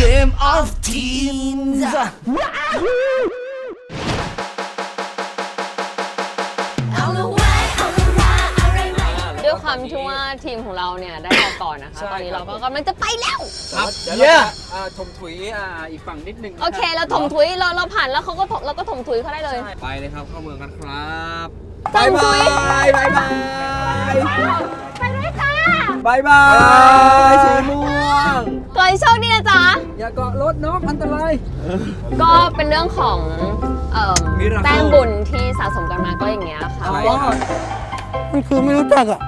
Game of Teens ด้วยความที่ว่าทีมของเราเนี่ยได้ออกก่อนนะคะ ตอนนี้เราก็กำลังจะไปแล้ว ครับเดี๋ยวเย้เราจะอ่าถมถุยอ่าอีกฝั่งนิดนึงนะโอเคเราถมถุยเราเราผ่านแล้วเขาก็ถมเราก็ถมถุยเขาได้เลย ไปเลยครับเข้าเมืองกันครับถมถุย บายบายบายไปด้วยค่ะ บายบายสีม่วงขอให้โชคดีนะจ๊ะ อย่าเกาะรถน้องอันตราย ก็เป็นเรื่องของเอ่อ Miracle แต้มบุญที่สะสมกันมาก็อย่างเงี้ยค่ะอะไรก็อะ มันคือไม่รู้จักอะ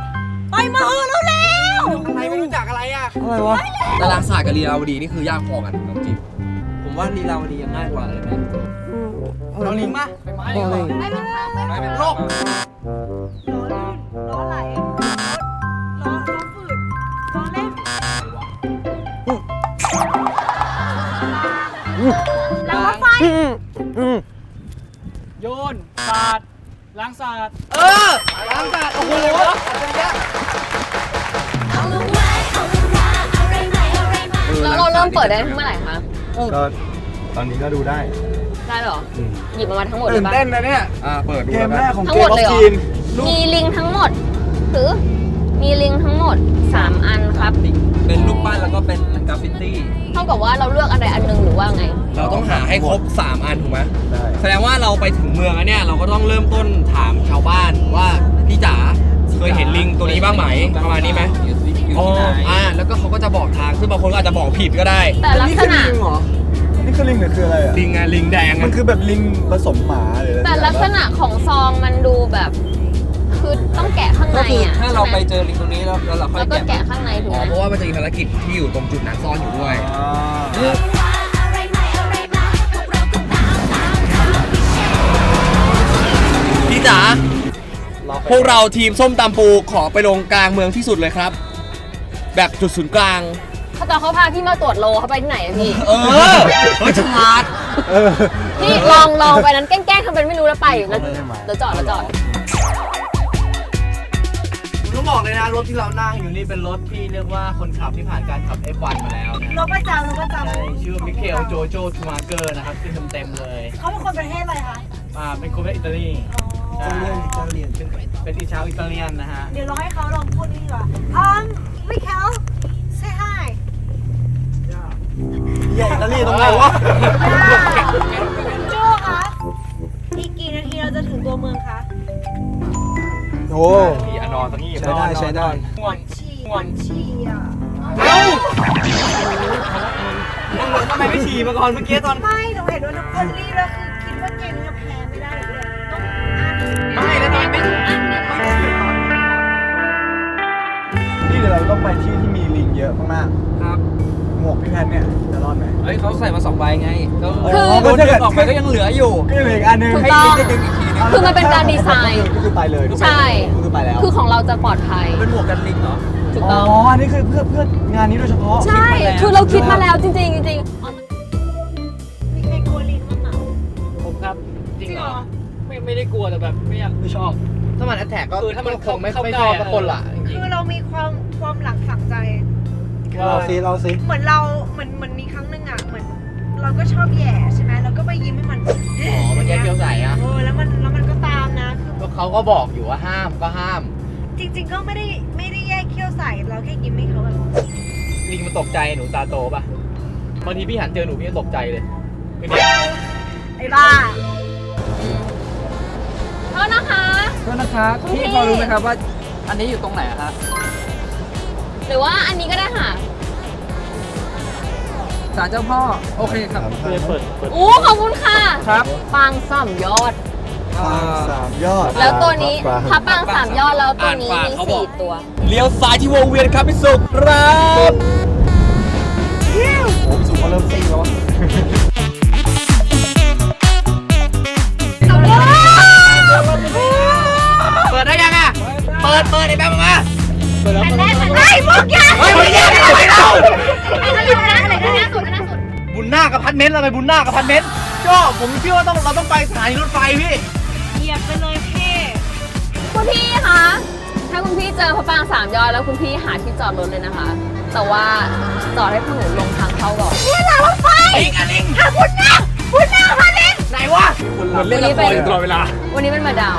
ไปมาเออแล้วแล้วอะไรไม่รู้จักอะไรอะ อะไรวะ ดาราศาสตร์กับลีลาวดีนี่คือยากพอกันน้องจิ๊บผมว่าลีลาวดียังง่ายกว่าเลยนะ เราลิงมาไปไม้บอกเลยไปเป็นทางไปไปเป็นโรคล้อ ราเริ่มเปิดได้เมื่อไหร่คะก็ตอนนี้ก็ดูได้ได้เหรอหยิบมามาทั้งหมดเลตื่ยนปะ เต้นนะเนี่ย อ่าเปิดดูเกมแล้วแรกักนของทั้เกงหมมดออเลยฟเหรอทีนมีลิงทั้งหมดถือมีลิงทั้งหมด 3 อันครับ เป็นรูปปั้นแล้วก็เป็นกราฟฟิตี้ เท่ากับว่าเราเลือกอะไรอันหนึงหรือว่าไง เราต้องหาให้ครบ 3 อันถูกไหมได้แสดงว่าเราไปถึงเมืองแล้วเนี่ยเราก็ต้องเริ่มต้นถามชาวบ้านว่าพี่จ๋าเคยเห็นลิงตัวนี้บ้างไหมประมาณนี้ไหม อ๋ออ่าแล้วก็เขาก็จะบอกทางซึ่งบางคนก็อาจจะบอกผิดก็ได้ แต่ลักษณะนี่คือลิงหรือคืออะไรอะ ลิงไงลิงแดงมัอะนคือแบบลิงผสมหมาหรืออะไรแต่ลักษณะของซองมันดูแบบ คือต้องแกะข้างในก็คืออะถ้าเราไปใช่หมเจอลิงตัวนี้แล้วแล้วเราค่อแล้ยวก็แกะแกะข้างในถูกอ๋อไหมเพราะว่ามันจะมีภารกิจที่อยู่ตรงจุดนั้นซ่อนอยู่ด้วย อ่า พี่จ๋าพวกเราทีมส้มตำปูขอไปลงกลางเมืองที่สุดเลยครับ แบบจุดศูนย์กลาง เขาตอนเขาพาพี่มาตรวจโลเขาไปที่ไหนอะพี่ เออเฮ้ยฉลาดเออพี่ลองลองไปนั้นแกล้งๆทำเป็นไม่รู้แล้วไปแล้วเดี๋ยวจอดแล้วจอดต้องบอกเลยนะรถที่เรานั่งอยู่นี่เป็นรถที่เรียกว่าคนขับที่ผ่านการขับ F1 มาแล้วนะรถประจำรถประจใช่ชื่อมิเคลโจโจทูมาเกอร์นะครับขึ้นเต็มๆเลยำเขาเป็นคนประเทศอะไรคะ อ่าเป็นคนอิตาลีใช่อิตาเลียนเป็น เป็นอีชาวอิตาเลียนนะฮะ เดี๋ยวเราให้เขาลองพูดนี่ดีกว่าอืมมิเคล say hi ใหญ่อิตาลีตรงไหนวะโจคะอีกกี่นาทีเราจะถึงตัวเมืองคะโอ้พี่อนอนตรงนี้ใช้ได้ใช้ได้ ง่วงฉี่มันฉี่อะเอ้าทำไมไม่ฉี่มาก่อนเมื่อกี้ตอน ไม่หนูเห็นว่าทุกคนรีบแล้วคือ งเยอะมากครับๆหมวกพี่แพทเนี่ยจะรอดไหมเฮ้ยเขาใส่มาสองใบไงก็คือ โดนดึงออกไปก็ยังเหลืออยู่ ก็ยังเหลืออีกอันหนึงถูกให้ต้องลิงได้ดึงอีกทีนึงคือมันเป็นการดีไซน์ก็คือไปเลยใช่ ก็คือไปแล้วคือของเราจะปลอดภัยเป็นหมวกกันลิงเหรอ ถูกอ๋ต้ออง อันนี้คือเพื่อเพื่องานนี้โดยเฉพาะ ใช่ คือเราคิดมาแล้วจริงๆจริงมีใครกลัวลิงบ้างเหรอผมครับจริงเหรอจริงเหรอ ไม่ไม่ได้กลัวแต่แบบไม่อยากไม่ชอบ ถ้ามันแอตแทกก็เออถ้ามันคงไม่เข้าไม่ใกชล้อบอะกับคนละจริง คือเรามีความความหลักฝังใจ เราซิเราซิเหมือนเราเหมือนเหมือนมีครั้งหนึ่งอะเหมือน เราก็ชอบแหย่ใช่ไหมเราก็ไปยิ้มให้มันๆอ๋อมันแยกเกี้ยวใส่อะเออแล้วมันแล้วมันก็ตามนะคือก็เขาก็บอกอยู่ว่าห้ามก็ห้าม จริง ๆ ก็ไม่ได้ไม่ได้แยกเขี้ยวใส่เราแค่ยิ้มให้เขาแบบลิงมันตกใจหนูตาโตป่ะบางทีพี่หันเจอหนูพี่ก็ตกใจเลยเป็นไงไอ้บ้าๆโทษนะคะโทษนะครับคุณพี่พี่พอรู้ไหมครับว่า อันนี้อยู่ตรงไหนอะครับหรือว่าอันนี้ก็ได้ค่ะศาลเจ้าพ่อ โอเคครับเปิดเปิดเปิดอู้ขอบคุณค่ะครับปางสามยอดปางสามยอดแล้วตัวนี้ปางพับปางสามยอดแล้วตัวนี้อ่านปากมีเขาบอกสี่ตัว เลี้ยวซ้ายที่วงเวียนครับพี่สุครับโอ้พี่สุเขาเริ่มซิ่งแล้ววะ ดเปิดไอ้แป๊บมาเปิดแล้วอันแรกอันแรกมุกยาเฮ้ยมันแยกกันไปแล้วอันนั้นอยู่นะอะไรนะสุดนะสุดบุญนาคกับพันเม้นอะไรบุญนาคกับพันเม้นก็ผมเชื่อว่าต้องเราต้องไปสถานีรถไฟพี่เหยียบไปเลยเพ่คุณพี่คะถ้าคุณพี่เจอพระปรางสามยอดแล้วคุณพี่หาที่จอดรถเลยนะคะ แต่ว่าจอดให้พวกหนูลงทางเข้าก่อนเนี่ยนะรถลิงอะลิงถ้าคุณนั่งคุณนั่งค่ะลิงไหนวะเหมือนเล่นละครอยู่ตลอดเวลา วันนี้เป็นมาดาม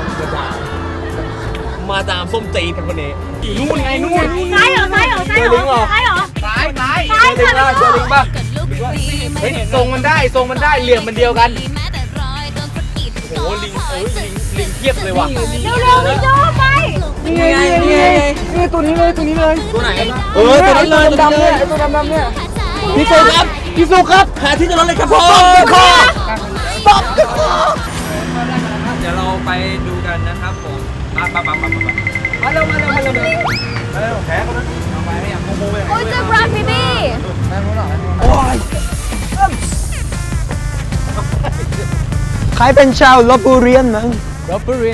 มาตามส้มตีนเป็นคนนี้อยู่นู่นไงนู่นซ้ายเหรอซ้ายเหรอซ้ายเหรอซ้ายเหรอซ้ายซ้ายซ้ายค่ะเจอลิงป่ะเฮ้ยทรงมันได้ทรงมันได้เหลี่ยมมันเดียวกันโอ้โหลิงเอ้ยลิงลิงเทียบเลยว่ะเร็วๆพี่โจไปนี่ไงนี่ไงนี่ตัวนี้เลยตัวนี้เลยตัวไหนเออตัวนี้เลยดำๆเนี่ยไอ้ตัวดำๆเนี่ยพี่สุครับพี่สุครับหาที่จะรถเลยครับผมคอเดี๋ยวเราไปดูกันนะครับผม มามามามามามาเร็วมาเร็วมาเร็วมาเร็วแพ้เขานะเอาไปไม่อยากโมโมไปไหนโอ้ยเจอบราดพี่บี้แม่รู้หน่อยโอ้ยใครเป็นชาวลบบุรีมั้งลบบุรี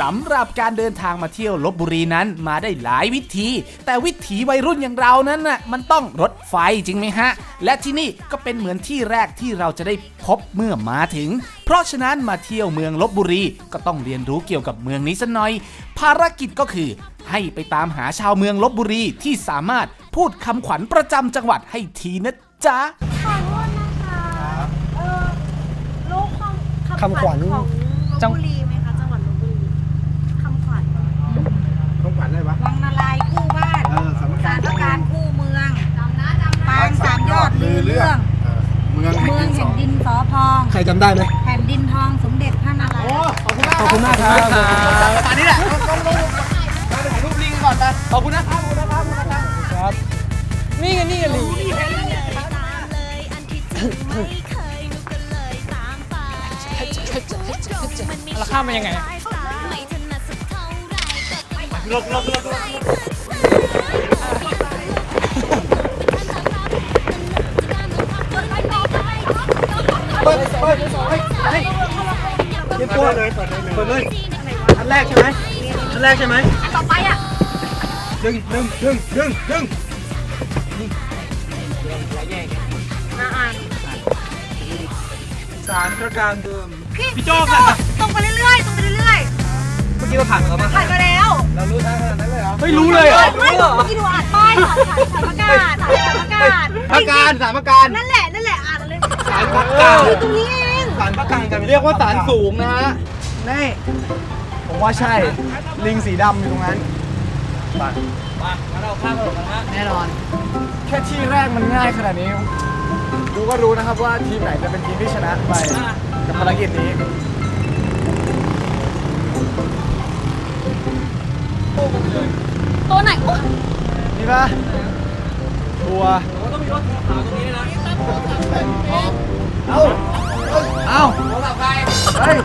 สำหรับการเดินทางมาเที่ยวลบบุรีนั้นมาได้หลายวิธี แต่วิถีวัยรุ่นอย่างเรานั้นน่ะมันต้องรถไฟจริงไหมฮะ และที่นี่ก็เป็นเหมือนที่แรกที่เราจะได้พบเมื่อมาถึง เพราะฉะนั้นมาเที่ยวเมืองลบบุรีก็ต้องเรียนรู้เกี่ยวกับเมืองนี้สักหน่อย ภารกิจก็คือ ให้ไปตามหาชาวเมืองลบบุรีที่สามารถพูดคำขวัญประจำจังหวัดให้ทีนะจ๊ะ ขอโทษนะคะ เออลูกคำคำขวัญของลบบุรีไหมคะจังหวัดลบบุรีคำขวัญ ต้องข วัญอะไรวะ วังนาลายณ์คู่บ้านเออสำคัสาญรการคู่เมืองปางสามยอดลือเรื่องเมืองเมืองแผ่นดินสอพอง ใครจำได้ไหมแผ่นดินทองสมเด็จพระนารายณ์ ขอบคุณมากครับ ตอนนี้แหละต้องลงลงมาถ่ายรูปลิงก่อนไปขอบคุณนะครับ ขอบคุณนะครับขอบคุณนะครับนี่ไงนี่ไงลิงเราข้ามมันยังไง หลบหลบหลบหลบเปิดเปิดเฮ้ยเฮ้ยเตรียมตัวเลยเปิดเลยเปิดเลยอันแรกใช่ไหมอันแรกใช่ไหมต่อไปอะดึงดึงดึงดึงดึงอ่านสารประการเดิมพี่โจค่ะตรงไปเรื่อยๆตรงไปเรื่อยเมื่อกี้เราผ่านมาแล้วปะๆผ่านมาแล้ว เรารู้ทางขนาดนั้นเลยเหรอเฮ้ยรู้เลยเหรอไม่เมื่อกี้ดูอ่านป้ายสารสารประกาศสารประกาศอาการสามอาการนั่นแหละนั่นแหละอ่านเลยสารพักกาอยู่ตรงนี้เองสารพักกากันเรียกว่าสารสูงนะฮะนี่ผมว่าใช่ ลิงสีดำอยู่ตรงนั้นมางั้นเราข้ามถนนกันฮะแน่นอน แค่ที่แรกมันง่ายขนาดนี้ ดูก็รู้นะครับว่าทีมไหนจะเป็นทีมที่ชนะไปกับภารกิจนี้ ตัวไหนโอ๊ยนี่ปะทัวร์เราต้องมีรถขาวตรงนี้ด้วยนะเอาเอาโทรศัพท์ใครเฮ้ย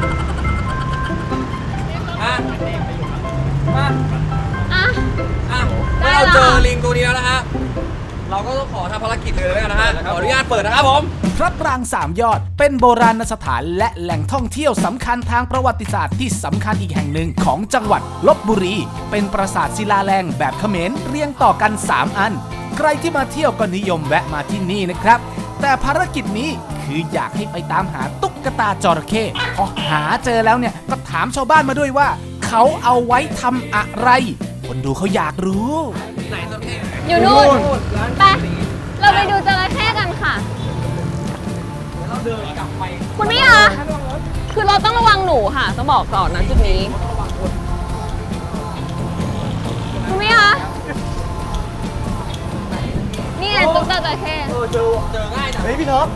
อะมาอะ อะได้เมื่อเราเจอลิงตัวนี้แล้วนะฮะ เราก็ต้องขอทำภารกิจเลยแล้วกันนะฮะ ขออนุญาตเปิดนะครับผม พระปรางสามยอดเป็นโบราณสถานและแหล่งท่องเที่ยวสำคัญทางประวัติศาสตร์ที่สำคัญอีกแห่งหนึ่งของจังหวัดลบบุรี เป็นปราสาทศิลาแรงแบบเขมรเรียงต่อกัน 3 อัน ใครที่มาเที่ยวก็นิยมแวะมาที่นี่นะครับ แต่ภารกิจนี้คืออยากให้ไปตามหาตุ๊กตาจระเข้พอหาเจอแล้วเนี่ยก็ถามชาวบ้านมาด้วยว่า เขาเอาไว้ทำอะไร คนดูเขาอยากรู้ไหนตัวเท่อยู่นู่นไปเราไปดูจระเข้กันค่ะเราเดินกลับไปคุณพี่คะคือเราต้องระวังหนูค่ะต้องบอกก่อนนะจุดนี้ คุณพี่คะนี่ไงตุ๊กตาจระเข้เออเจอเจอง่ายนะเฮ้ยพี่ท็อป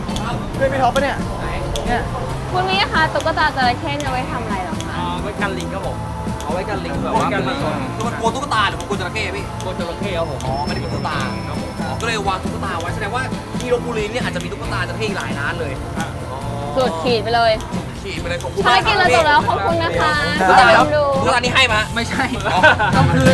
เพื่อนพี่ท็อปปะเนี่ยเนี่ย คุณพี่คะตุ๊กตาจระเข้จะไว้ทำอะไรเหรอคะ เอาไว้กันลิงครับผม เอาไว้กันลิงแบบว่ากันลิงคือมันกลัวตุ๊กตาหรือมันกลัวจระเข้พี่กลัวจระเข้ครับผมอ๋อไม่ได้กลัวตุ๊กตาครับผมอ๋อก็เลยวางตุ๊กตาไว้แสดงว่าที่ลพบุรีเนี่ยอาจจะมีตุ๊กตาจระเข้อีกหลายร้านเลยอ๋อสุดขีดไปเลยขี่ไปเลยขอบคุณภารมากกิจเราจบแล้วขอบคุณนะคะได้ที่ตามดูตุ๊กตานี้ให้มาไม่ใช่อ๋อก็คือ